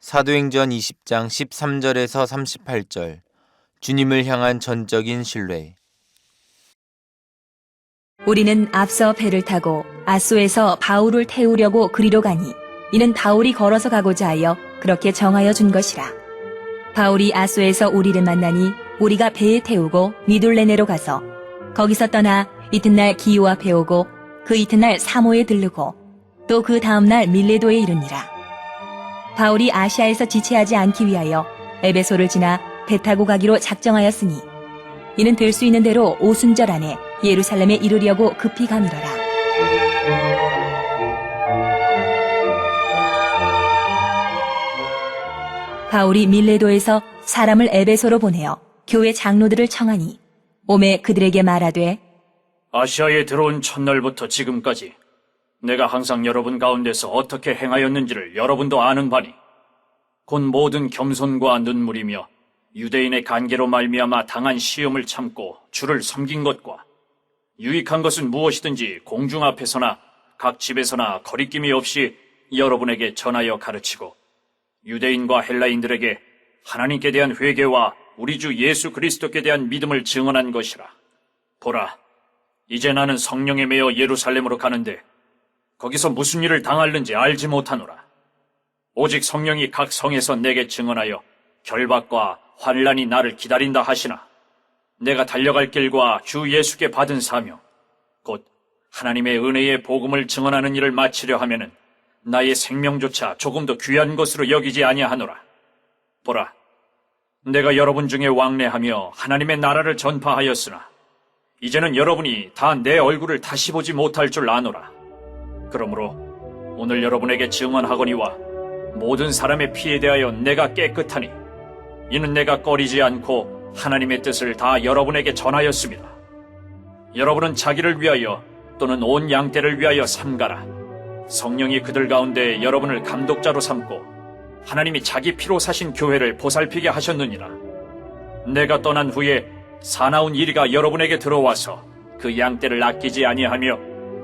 사도행전 20장 13절에서 38절 주님을 향한 전적인 신뢰 우리는 앞서 배를 타고 아소에서 바울을 태우려고 그리로 가니 이는 바울이 걸어서 가고자 하여 그렇게 정하여 준 것이라. 바울이 아소에서 우리를 만나니 우리가 배에 태우고 미둘레네로 가서 거기서 떠나 이튿날 앞에 오고 그 이튿날 사모에 들르고 또 그 다음날 밀레도에 이르니라. 바울이 아시아에서 지체하지 않기 위하여 에베소를 지나 배 타고 가기로 작정하였으니 이는 될 수 있는 대로 오순절 안에 예루살렘에 이르려고 급히 가미러라. 바울이 밀레도에서 사람을 에베소로 보내어 교회 장로들을 청하니 오매 그들에게 말하되 아시아에 들어온 첫날부터 지금까지 내가 항상 여러분 가운데서 어떻게 행하였는지를 여러분도 아는 바니 곧 모든 겸손과 눈물이며 유대인의 간계로 말미암아 당한 시험을 참고 주를 섬긴 것과 유익한 것은 무엇이든지 공중 앞에서나 각 집에서나 거리낌이 없이 여러분에게 전하여 가르치고 유대인과 헬라인들에게 하나님께 대한 회개와 우리 주 예수 그리스도께 대한 믿음을 증언한 것이라. 보라, 이제 나는 성령에 매여 예루살렘으로 가는데 거기서 무슨 일을 당할는지 알지 못하노라. 오직 성령이 각 성에서 내게 증언하여 결박과 환란이 나를 기다린다 하시나 내가 달려갈 길과 주 예수께 받은 사명 곧 하나님의 은혜의 복음을 증언하는 일을 마치려 하면은 나의 생명조차 조금도 귀한 것으로 여기지 아니하노라. 보라, 내가 여러분 중에 왕래하며 하나님의 나라를 전파하였으나 이제는 여러분이 다 내 얼굴을 다시 보지 못할 줄 아노라. 그러므로 오늘 여러분에게 증언하거니와 모든 사람의 피에 대하여 내가 깨끗하니 이는 내가 꺼리지 않고 하나님의 뜻을 다 여러분에게 전하였습니다. 여러분은 자기를 위하여 또는 온 양떼를 위하여 삼가라. 성령이 그들 가운데 여러분을 감독자로 삼고 하나님이 자기 피로 사신 교회를 보살피게 하셨느니라. 내가 떠난 후에 사나운 이리가 여러분에게 들어와서 그 양떼를 아끼지 아니하며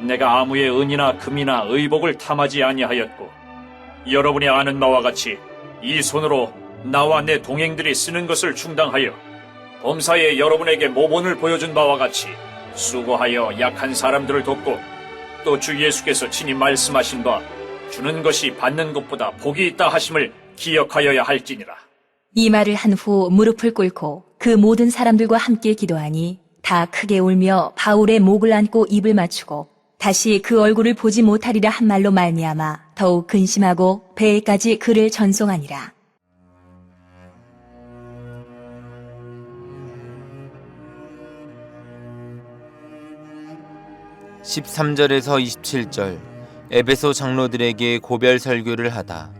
내가 아무의 은이나 금이나 의복을 탐하지 아니하였고 여러분이 아는 바와 같이 이 손으로 나와 내 동행들이 쓰는 것을 충당하여 범사에 여러분에게 모본을 보여준 바와 같이 수고하여 약한 사람들을 돕고 또 주 예수께서 친히 말씀하신 바 주는 것이 받는 것보다 복이 있다 하심을 기억하여야 할지니라. 이 말을 한 후 무릎을 꿇고 그 모든 사람들과 함께 기도하니 다 크게 울며 바울의 목을 안고 입을 맞추고 다시 그 얼굴을 보지 못하리라 한 말로 말미암아 더욱 근심하고 배에까지 그를 전송하니라. 십삼 절에서 27절 에베소 장로들에게 고별 설교를 하다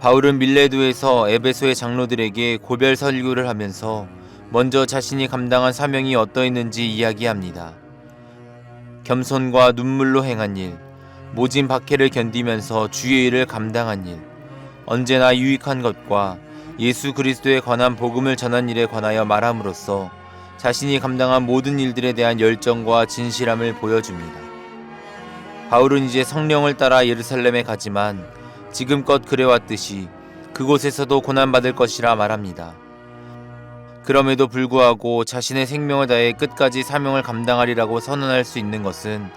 바울은 밀레도에서 에베소의 장로들에게 고별 설교를 하면서 먼저 자신이 감당한 사명이 어떠했는지 이야기합니다. 겸손과 눈물로 행한 일, 모진 박해를 견디면서 주의 일을 감당한 일, 언제나 유익한 것과 예수 그리스도에 관한 복음을 전한 일에 관하여 말함으로써 자신이 감당한 모든 일들에 대한 열정과 진실함을 보여줍니다. 바울은 이제 성령을 따라 예루살렘에 가지만 지금껏 그래왔듯이 그곳에서도 고난받을 것이라 말합니다. 그럼에도 불구하고 자신의 생명을 다해 끝까지 사명을 감당하리라고 선언할 수 있는 것은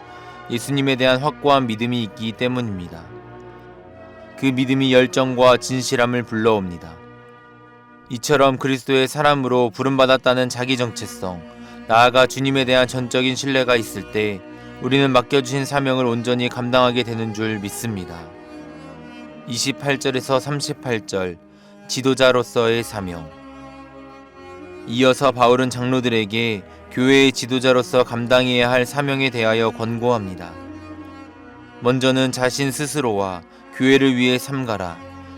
예수님에 대한 확고한 믿음이 있기 때문입니다. 그 믿음이 열정과 진실함을 불러옵니다. 이처럼 그리스도의 사람으로 부름받았다는 자기 정체성, 나아가 주님에 대한 전적인 신뢰가 있을 때 우리는 맡겨주신 사명을 온전히 감당하게 되는 줄 믿습니다. 28절에서 38절 지도자로서의 사명 이어서 바울은 장로들에게 교회의 지도자로서 감당해야 할 사명에 대하여 권고합니다. 먼저는 자신 스스로와 교회를 위해 삼가라.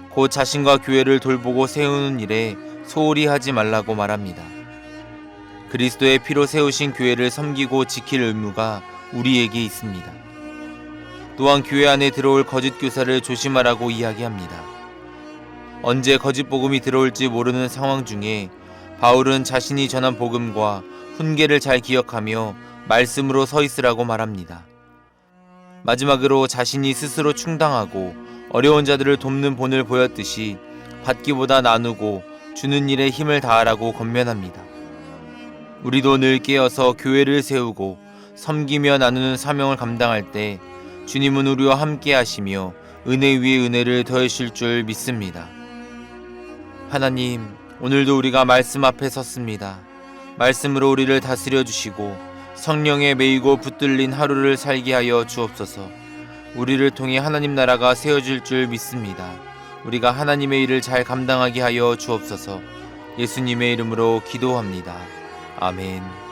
곧 자신과 교회를 돌보고 세우는 일에 소홀히 하지 말라고 말합니다. 그리스도의 피로 세우신 교회를 섬기고 지킬 의무가 우리에게 있습니다. 또한 교회 안에 들어올 거짓 교사를 조심하라고 이야기합니다. 언제 거짓 복음이 들어올지 모르는 상황 중에 바울은 자신이 전한 복음과 훈계를 잘 기억하며 말씀으로 서 있으라고 말합니다. 마지막으로 자신이 스스로 충당하고 어려운 자들을 돕는 본을 보였듯이 받기보다 나누고 주는 일에 힘을 다하라고 권면합니다. 우리도 늘 깨어서 교회를 세우고 섬기며 나누는 사명을 감당할 때 주님은 우리와 함께 하시며 은혜 위에 은혜를 더하실 줄 믿습니다. 하나님, 오늘도 우리가 말씀 앞에 섰습니다. 말씀으로 우리를 다스려 주시고 성령에 매이고 붙들린 하루를 살게 하여 주옵소서. 우리를 통해 하나님 나라가 세워질 줄 믿습니다. 우리가 하나님의 일을 잘 감당하게 하여 주옵소서. 예수님의 이름으로 기도합니다. 아멘.